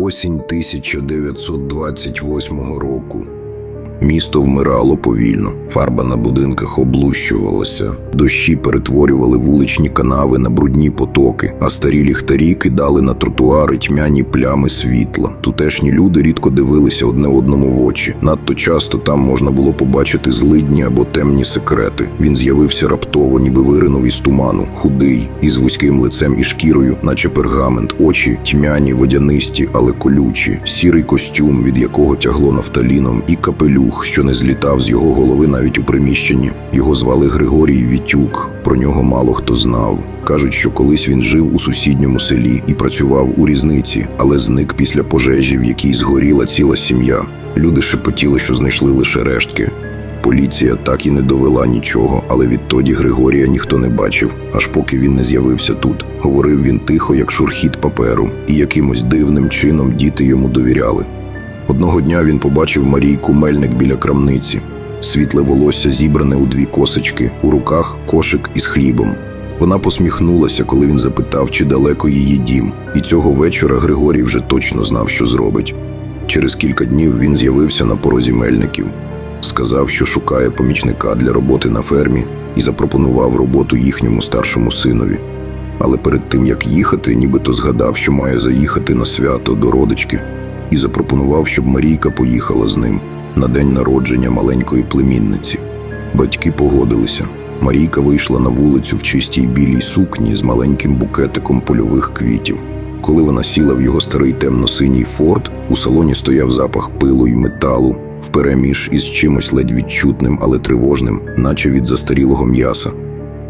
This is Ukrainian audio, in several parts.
Осінь 1928 року. Місто вмирало повільно, фарба на будинках облущувалася, дощі перетворювали вуличні канави на брудні потоки, а старі ліхтарі кидали на тротуари тьмяні плями світла. Тутешні люди рідко дивилися одне одному в очі. Надто часто там можна було побачити злидні або темні секрети. Він з'явився раптово, ніби виринув із туману, худий, із вузьким лицем і шкірою, наче пергамент, очі тьмяні, водянисті, але колючі, сірий костюм, від якого тягло нафталіном, і капелюх, що не злітав з його голови навіть у приміщенні. Його звали Григорій Вітюк. Про нього мало хто знав. Кажуть, що колись він жив у сусідньому селі і працював у різниці, але зник після пожежі, в якій згоріла ціла сім'я. Люди шепотіли, що знайшли лише рештки. Поліція так і не довела нічого, але відтоді Григорія ніхто не бачив, аж поки він не з'явився тут. Говорив він тихо, як шурхіт паперу, і якимось дивним чином діти йому довіряли. Одного дня він побачив Марійку Мельник біля крамниці. Світле волосся зібране у дві косочки, у руках кошик із хлібом. Вона посміхнулася, коли він запитав, чи далеко її дім, і цього вечора Григорій вже точно знав, що зробить. Через кілька днів він з'явився на порозі мельників, сказав, що шукає помічника для роботи на фермі, і запропонував роботу їхньому старшому синові. Але перед тим як їхати, нібито згадав, що має заїхати на свято до родички, і запропонував, щоб Марійка поїхала з ним на день народження маленької племінниці. Батьки погодилися. Марійка вийшла на вулицю в чистій білій сукні з маленьким букетиком польових квітів. Коли вона сіла в його старий темно-синій форт, у салоні стояв запах пилу й металу, впереміж із чимось ледь відчутним, але тривожним, наче від застарілого м'яса.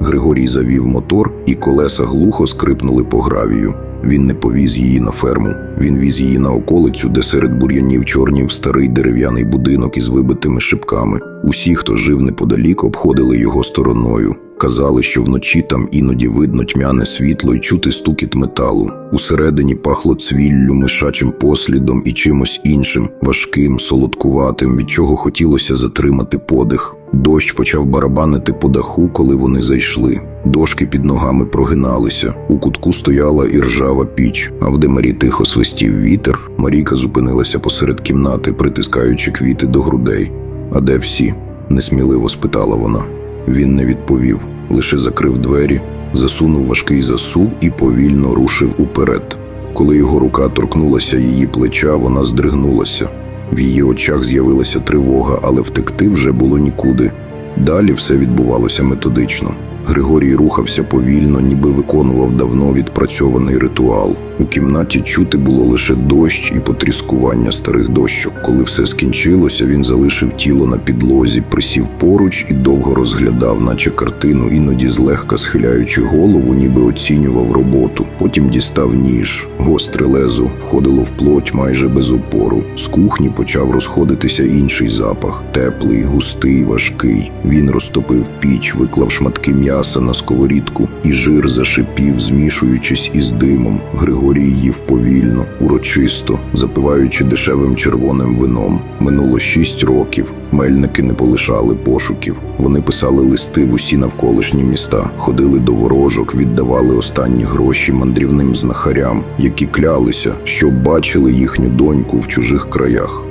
Григорій завів мотор, і колеса глухо скрипнули по гравію. Він не повіз її на ферму. Він віз її на околицю, де серед бур'янів чорнів старий дерев'яний будинок із вибитими шибками. Усі, хто жив неподалік, обходили його стороною. Казали, що вночі там іноді видно тьмяне світло і чути стукіт металу. Усередині пахло цвіллю, мишачим послідом і чимось іншим, важким, солодкуватим, від чого хотілося затримати подих. Дощ почав барабанити по даху, коли вони зайшли. Дошки під ногами прогиналися. У кутку стояла іржава піч, а в димарі тихо свистів вітер. Марійка зупинилася посеред кімнати, притискаючи квіти до грудей. А де всі? несміливо спитала вона. Він не відповів, лише закрив двері, засунув важкий засув і повільно рушив уперед. Коли його рука торкнулася її плеча, вона здригнулася. В її очах з'явилася тривога, але втекти вже було нікуди. Далі все відбувалося методично. Григорій рухався повільно, ніби виконував давно відпрацьований ритуал. У кімнаті чути було лише дощ і потріскування старих дощок. Коли все скінчилося, він залишив тіло на підлозі, присів поруч і довго розглядав, наче картину, іноді злегка схиляючи голову, ніби оцінював роботу. Потім дістав ніж. Гостре лезо входило в плоть майже без опору. З кухні почав розходитися інший запах, теплий, густий, важкий. Він розтопив піч, виклав шматки м'яса на сковорідку, і жир зашипів, змішуючись із димом. Григорій їв повільно, урочисто, запиваючи дешевим червоним вином. Минуло шість років. Мельники не полишали пошуків. Вони писали листи в усі навколишні міста, ходили до ворожок, віддавали останні гроші мандрівним знахарям, які клялися, що бачили їхню доньку в чужих краях.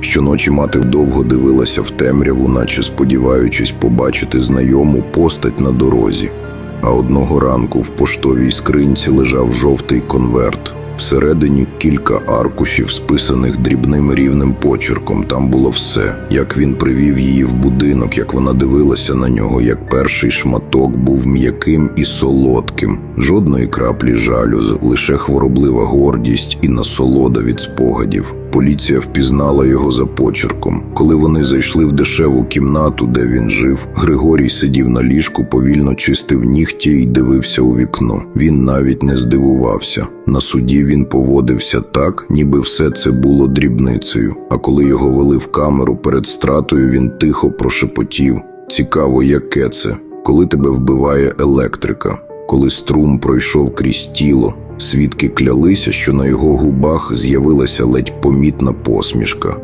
Щоночі мати вдовго дивилася в темряву, наче сподіваючись побачити знайому постать на дорозі. А одного ранку в поштовій скринці лежав жовтий конверт. Всередині кілька аркушів, списаних дрібним рівним почерком. Там було все. Як він привів її в будинок, як вона дивилася на нього, як перший шматок був м'яким і солодким. Жодної краплі жалю, лише хвороблива гордість і насолода від спогадів. Поліція впізнала його за почерком. Коли вони зайшли в дешеву кімнату, де він жив, Григорій сидів на ліжку, повільно чистив нігті і дивився у вікно. Він навіть не здивувався. На суді він поводився так, ніби все це було дрібницею. А коли його вели в камеру перед стратою, він тихо прошепотів: Цікаво, яке це, коли тебе вбиває електрика, коли струм пройшов крізь тіло. Свідки клялися, що на його губах з'явилася ледь помітна посмішка.